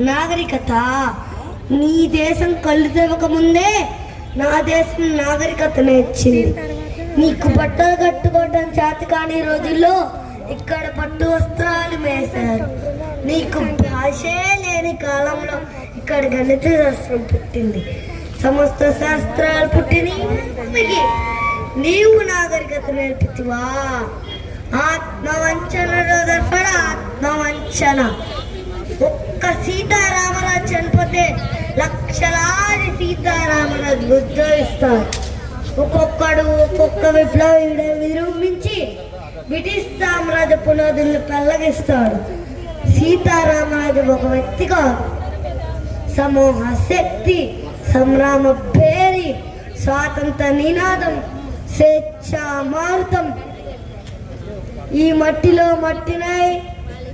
నాగరికత. నీ దేశం కళ్ళు తెవకముందే నా దేశం నాగరికత నేర్చింది నీకు బట్టలు కట్టుకోవడం చేత కాని రోజుల్లో ఇక్కడ పట్టు వస్త్రాలు వేశారు. నీకు భాషే లేని కాలంలో ఇక్కడ గణిత శాస్త్రం పుట్టింది. సమస్త శాస్త్రాలు పుట్టిన నీవు నాగరికత నేర్పితివా? ఆత్మవంచన ఆత్మ ఆత్మవంచన. ఒక్క సీతారామరాజు చనిపోతే లక్షలాది సీతారామరాజు ఉద్యోగిస్తారు ఒక్కొక్కడు ఒక్కొక్క విప్లవీయుడు విరూపించి బ్రిటిష్ సామ్రాజ్య పునాదులను పెల్లగిస్తాడు సీతారామరాజు ఒక వ్యక్తిగా సమూహ శక్తి సంగ్రామ పేరి స్వాతంత్ర నినాదం స్వేచ్ఛామారుతం ఈ మట్టిలో మట్టినై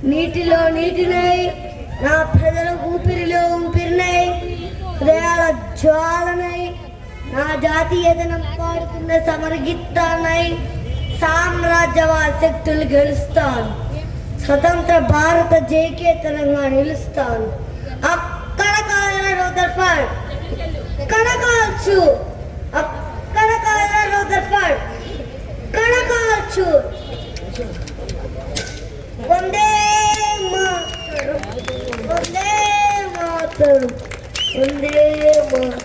నీటిలో నీటినై నా ప్రజల ఊపిరిలో ఊపిరినై హృదయాల జ్వాలనై నా జాతీయతనం పాడుతున్న సమరగిత్తానై సామ్రాజ్యవాద శక్తులు గెలుస్తాను. స్వతంత్ర భారత జయకేతనంగా నిలుస్తాను. అక్కడ కాయల రూదర్ఫర్డ్ అక్కడ కావచ్చు అక్కడ కాయల రూదర్ఫర్డ్ అక్కడ కావచ్చు Vande Mataram Vande Mataram Vande Mataram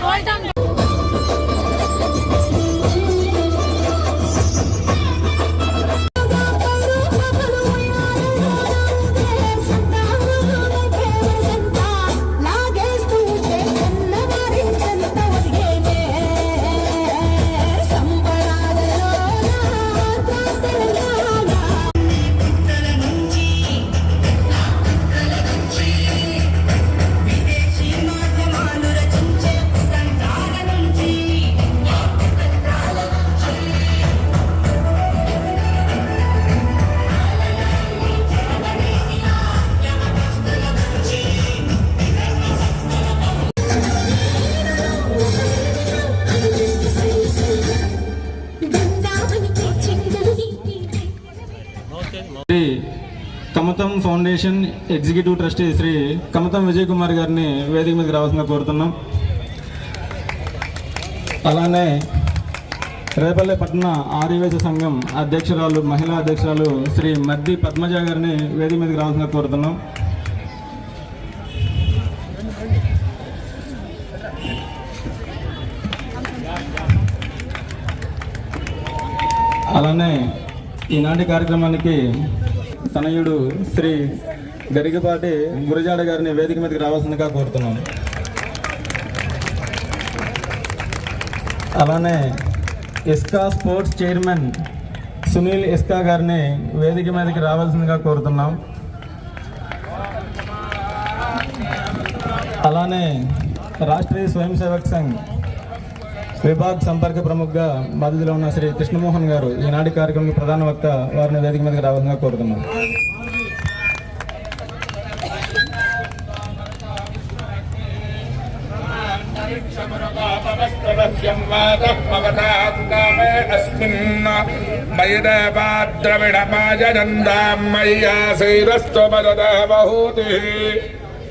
Hold on. Kamatam foundation executive trustee Shri Kamatam Vijay Kumar గారిని వేదిక మీదకి రావాల్సిందిగా కోరుతున్నాం. అలానే రేపల్లె పట్టణ ఆర్యవేశ సంఘం అధ్యక్షురాలు మహిళా అధ్యక్షురాలు శ్రీ మద్ది పద్మజ గారిని వేదిక మీదకి రావాల్సిందిగా కోరుతున్నాం. అలానే ఈనాటి కార్యక్రమానికి తనయుడు శ్రీ గరిగపాటి గురజాడ గారిని వేదిక మీదకి రావాల్సిందిగా కోరుతున్నాను. అలానే ఇస్కా స్పోర్ట్స్ చైర్మన్ సునీల్ ఇస్కా గారిని వేదిక మీదకి రావాల్సిందిగా కోరుతున్నాం. అలానే రాష్ట్రీయ స్వయం సేవక్ సంఘ్ విభాగ్ సంపర్క ప్రముఖగా బాధ్యతలో ఉన్న శ్రీ కృష్ణమోహన్ గారు ఈనాటి కార్యక్రమం ప్రధాన వక్త వారిని వేదిక మీదకి రావాలని కోరుతున్నాను. మయి ద్రవిడమాజందామయ్యాసైరస్వ మదూతి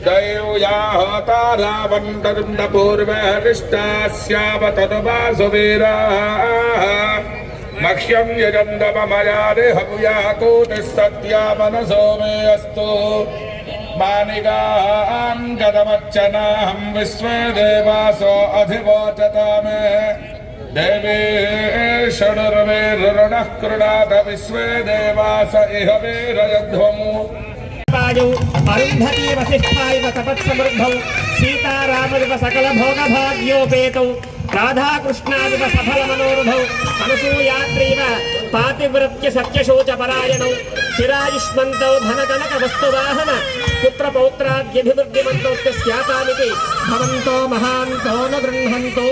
दैव्याः तारावन्तरुम् न पूर्वे हरिष्टास्याव तदुवासुवीराः मह्यं यजन्दममयारे हव्या कोटिस्तत्या मनसो मे अस्तु मानिकाङ्गदमर्चनाहं विश्वे देवासो अधिवोचता मे देवे षडुर्वे ऋणः कृणाथ विश्वे देवास इह वीरयध्वमु వాయు అరుంధతీ వశిష్ఠాయివ తపత్సమృద్ధౌ సీతారామదివ సకల భోగ భాగ్యోపేతౌ రాధాకృష్ణాదివ సఫల మనోరుధౌ అనసూయాత్రీవ పాతివృత్య సత్యశోచ పరాయణౌ చిరాయుష్మంతౌ ధనకనక వస్తువాహన పుత్ర పౌత్రాద్యభివృద్ధిమంతౌ స్యాతామితి భవంతో మహాంతో న గృహంతో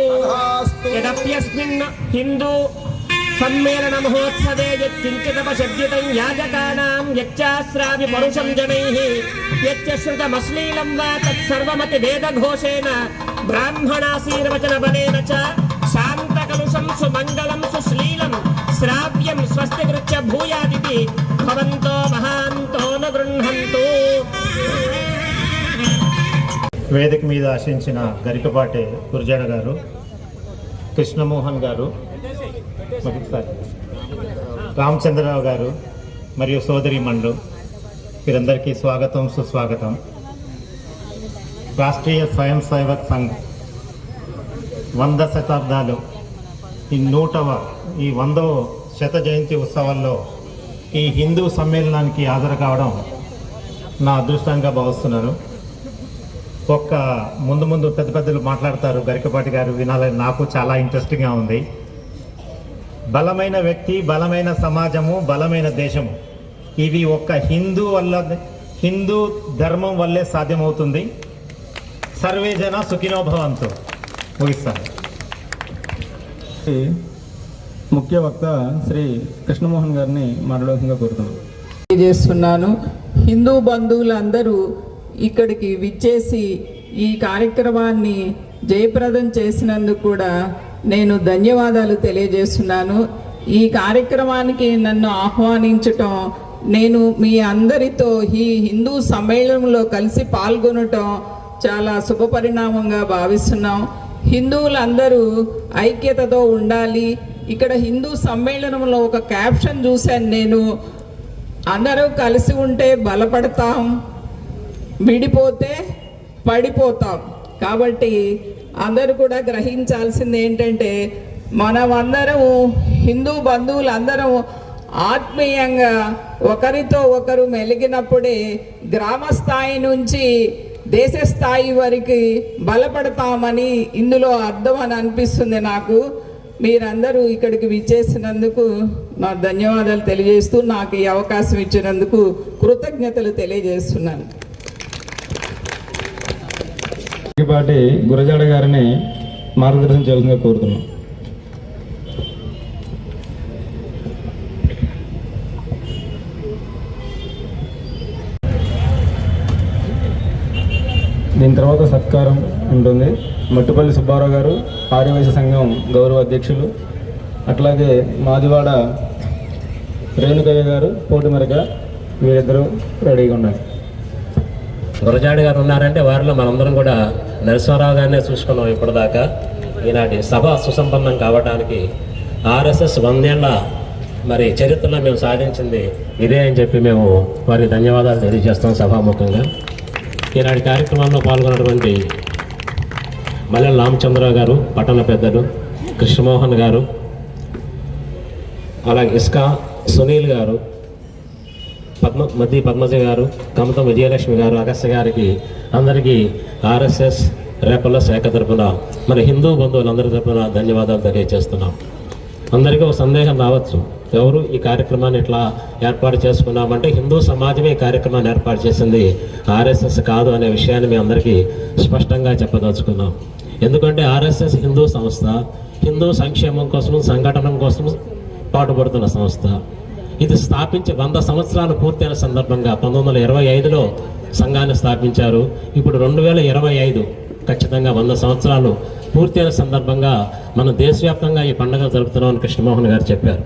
యదప్యస్మిన్ హిందూ సమ్మేళన మహోత్సవే యత్కించిదపశబ్దితం యాజకానాం యచ్చాశ్రావి పరుషం జనైః యచ్చ శృతమశ్లీలం వా తత్సర్వమతి వేదఘోషేణ బ్రాహ్మణాశీర్వచన బలేన చ శాంతకలుషం సుమంగళం సుశ్లీలం శ్రావ్యం స్వస్తి కృత్య భూయాదితి భవంతో మహాంతో గృహంతు వేదిక మీద ఆశించిన గరికపాటి గురజాడ గారు కృష్ణమోహన్ గారు సార్ రామచంద్రరావు గారు మరియు సోదరి మండు వీరందరికీ స్వాగతం సుస్వాగతం. రాష్ట్రీయ స్వయం సేవక్ సంఘ్ వంద శతాబ్దాలు ఈ నూటవ ఈ వందవ శత జయంతి ఉత్సవాల్లో ఈ హిందూ సమ్మేళనానికి హాజరు కావడం నా అదృష్టంగా భావిస్తున్నాను. ఒక్క ముందు ముందు పెద్ద పెద్దలు మాట్లాడతారు. గరికపాటి గారు వినాలని నాకు చాలా ఇంట్రెస్టింగ్గా ఉంది. బలమైన వ్యక్తి బలమైన సమాజము బలమైన దేశము. ఇవి ఒక్క హిందూ వల్ల హిందూ ధర్మం వల్లే సాధ్యమవుతుంది. సర్వే జన సుఖినోభవంతో ముగిస్తాను. ముఖ్య వక్త శ్రీ కృష్ణమోహన్ గారిని మాట్లాడవలసిందిగా కోరుతున్నాం తెలియజేస్తున్నాను. హిందూ బంధువులందరూ ఇక్కడికి విచ్చేసి ఈ కార్యక్రమాన్ని జయప్రదం చేసినందుకు కూడా నేను ధన్యవాదాలు తెలియజేస్తున్నాను. ఈ కార్యక్రమానికి నన్ను ఆహ్వానించటం నేను మీ అందరితో ఈ హిందూ సమ్మేళనంలో కలిసి పాల్గొనటం చాలా శుభపరిణామంగా భావిస్తున్నాం. హిందువులందరూ ఐక్యతతో ఉండాలి. ఇక్కడ హిందూ సమ్మేళనంలో ఒక క్యాప్షన్ చూశాను నేను. అందరూ కలిసి ఉంటే బలపడతాం. విడిపోతే పడిపోతాం. కాబట్టి అందరూ కూడా గ్రహించాల్సింది ఏంటంటే మనమందరము హిందూ బంధువులందరం ఆత్మీయంగా ఒకరితో ఒకరు మెలిగినప్పుడే గ్రామ స్థాయి నుంచి దేశ స్థాయి వరకు బలపడతామని ఇందులో అర్థం అని అనిపిస్తుంది నాకు. మీరందరూ ఇక్కడికి విచ్చేసినందుకు నా ధన్యవాదాలు తెలియజేస్తూ నాకు ఈ అవకాశం ఇచ్చినందుకు కృతజ్ఞతలు తెలియజేస్తున్నాను. పాటి గురజాడ గారిని మార్గదర్శనం చేయాల్సిందిగా కోరుతున్నాం. దీని తర్వాత సత్కారం ఉంటుంది. మట్టుపల్లి సుబ్బారావు గారు ఆర్యవైశ్య సంఘం గౌరవ అధ్యక్షులు అట్లాగే మాదివాడ రేణుకయ్య గారు పోటుమరిక వీరిద్దరూ రెడీగా ఉన్నారు గురజాడి గారు ఉన్నారంటే వారిలో మనందరం కూడా నరసింహారావు గారినే చూసుకున్నాం ఇప్పటిదాకా. ఈనాటి సభ సుసంపన్నం కావడానికి ఆర్ఎస్ఎస్ వందేళ్ళ మరి చరిత్రలో మేము సాధించింది ఇదే అని చెప్పి మేము వారికి ధన్యవాదాలు తెలియజేస్తాం సభాముఖంగా. ఈనాటి కార్యక్రమంలో పాల్గొన్నటువంటి మల్లెల రామచంద్రరావు గారు పట్టణ పెద్దలు కృష్ణమోహన్ గారు అలాగే ఇస్కా సునీల్ గారు పద్మ మద్ది పద్మజ గారు కమతం విజయలక్ష్మి గారు అగస్త్య గారికి అందరికీ ఆర్ఎస్ఎస్ రేపల్ల శాఖ తరఫున మన హిందూ బంధువులందరి తరపున ధన్యవాదాలు తెలియజేస్తున్నాం. అందరికీ ఒక సందేహం రావచ్చు. ఎవరు ఈ కార్యక్రమాన్ని ఇట్లా ఏర్పాటు చేసుకున్నామంటే హిందూ సమాజమే ఈ కార్యక్రమాన్ని ఏర్పాటు చేసింది ఆర్ఎస్ఎస్ కాదు అనే విషయాన్ని మీ అందరికీ స్పష్టంగా చెప్పదలుచుకున్నాం. ఎందుకంటే ఆర్ఎస్ఎస్ హిందూ సంస్థ హిందూ సంక్షేమం కోసం సంఘటన కోసం పాటుపడుతున్న సంస్థ. ఇది స్థాపించి వంద సంవత్సరాలు పూర్తయిన సందర్భంగా పంతొమ్మిది వందల ఇరవై ఐదులో సంఘాన్ని స్థాపించారు. ఇప్పుడు రెండు వేల ఇరవై ఐదు ఖచ్చితంగా వంద సంవత్సరాలు పూర్తయిన సందర్భంగా మనం దేశవ్యాప్తంగా ఈ పండుగ జరుపుతున్నామని కృష్ణమోహన్ గారు చెప్పారు.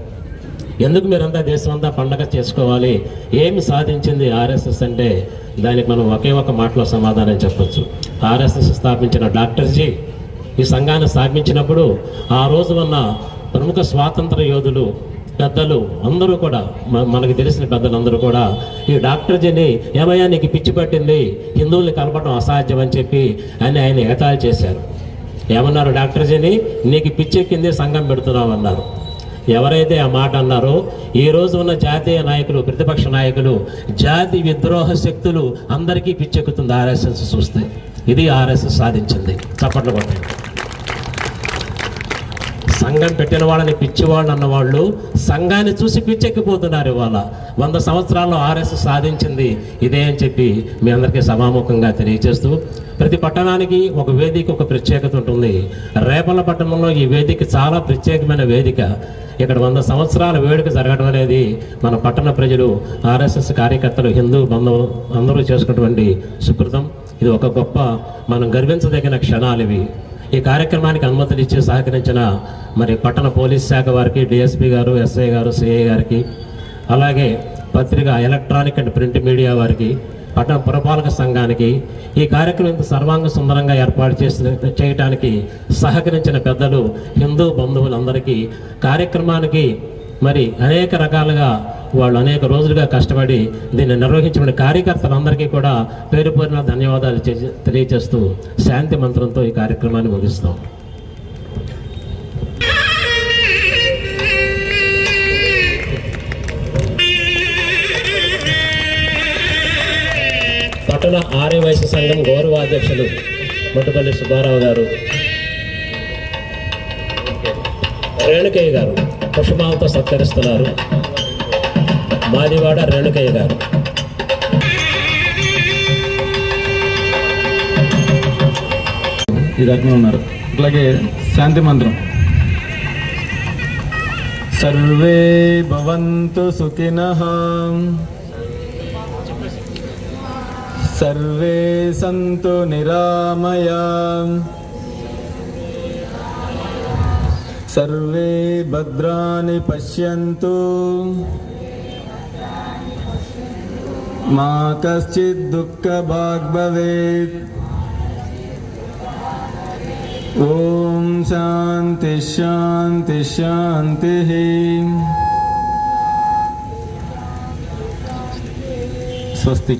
ఎందుకు మీరంతా దేశమంతా పండగ చేసుకోవాలి? ఏమి సాధించింది ఆర్ఎస్ఎస్ అంటే? దానికి మనం ఒకే ఒక మాటలో సమాధానం చెప్పచ్చు. ఆర్ఎస్ఎస్ స్థాపించిన డాక్టర్జీ ఈ సంఘాన్ని స్థాపించినప్పుడు ఆ రోజు ఉన్న ప్రముఖ స్వాతంత్ర యోధులు పెద్దలు అందరూ కూడా మనకు తెలిసిన తెలిసిన పెద్దలందరూ కూడా ఈ డాక్టర్జీని ఏమయ్యా నీకు పిచ్చి పట్టింది? హిందువుల్ని కలపడం అసాధ్యం అని చెప్పి అని ఆయన ఎగతాళి చేశారు. ఏమన్నారు డాక్టర్జీని నీకు పిచ్చెక్కింది సంఘం పెడుతున్నావు అన్నారు ఎవరైతే ఆ మాట అన్నారో ఈ రోజు ఉన్న జాతీయ నాయకులు ప్రతిపక్ష నాయకులు జాతి విద్రోహ శక్తులు అందరికీ పిచ్చెక్కుతుంది ఆర్ఎస్ఎస్ చూస్తే ఇది ఆర్ఎస్ఎస్ సాధించింది. చప్పట్లు కొట్టండి. సంఘం పెట్టిన వాళ్ళని పిచ్చివాళ్ళు అన్నవాళ్ళు సంఘాన్ని చూసి పిచ్చెక్కిపోతున్నారు ఇవాళ. వంద సంవత్సరాల్లో ఆర్ఎస్ సాధించింది ఇదే అని చెప్పి మీ అందరికీ సభాముఖంగా తెలియజేస్తూ ప్రతి పట్టణానికి ఒక వేదిక ఒక ప్రత్యేకత ఉంటుంది. రేపల్ల పట్టణంలో ఈ వేదిక చాలా ప్రత్యేకమైన వేదిక. ఇక్కడ వంద సంవత్సరాల వేడుక జరగడం అనేది మన పట్టణ ప్రజలు ఆర్ఎస్ఎస్ కార్యకర్తలు హిందూ బంధువులు అందరూ చేసుకున్నటువంటి సుకృతం. ఇది ఒక గొప్ప మనం గర్వించదగిన క్షణాలు ఇవి. ఈ కార్యక్రమానికి అనుమతులు ఇచ్చి సహకరించిన మరి పట్టణ పోలీస్ శాఖ వారికి డిఎస్పీ గారు ఎస్ఐ గారు సిఐ గారికి అలాగే పత్రిక ఎలక్ట్రానిక్ అండ్ ప్రింట్ మీడియా వారికి పట్టణ పురపాలక సంఘానికి ఈ కార్యక్రమం సర్వాంగ సుందరంగా ఏర్పాటు చేసిన చేయటానికి సహకరించిన పెద్దలు హిందూ బంధువులందరికీ కార్యక్రమానికి మరి అనేక రకాలుగా వాళ్ళు అనేక రోజులుగా కష్టపడి దీన్ని నిర్వహించిన కార్యకర్తలందరికీ కూడా పేరు పేరున ధన్యవాదాలు చే- తెలియజేస్తూ శాంతి మంత్రంతో ఈ కార్యక్రమాన్ని ముగిస్తాం. పట్టణ ఆర్య సంఘం గౌరవ అధ్యక్షులు మొట్టపల్లి సుబ్బారావు గారు రేణుకయ్య గారు. కుసుమాలతో సత్కరిస్తున్నారు. మాదివాడ రేణుకయ్య గారు. ఈ రకంగా ఉన్నారు. అట్లాగే శాంతి మంత్రం. సర్వే భవంతు సుఖిన. సర్వే సంతు నిరామయా. సర్వే భద్రాని పశ్యంతు మా కశ్చిత్ దుఃఖ భాగ్ భవేత్ ఓం శాంతి శాంతి శాంతి స్వస్తి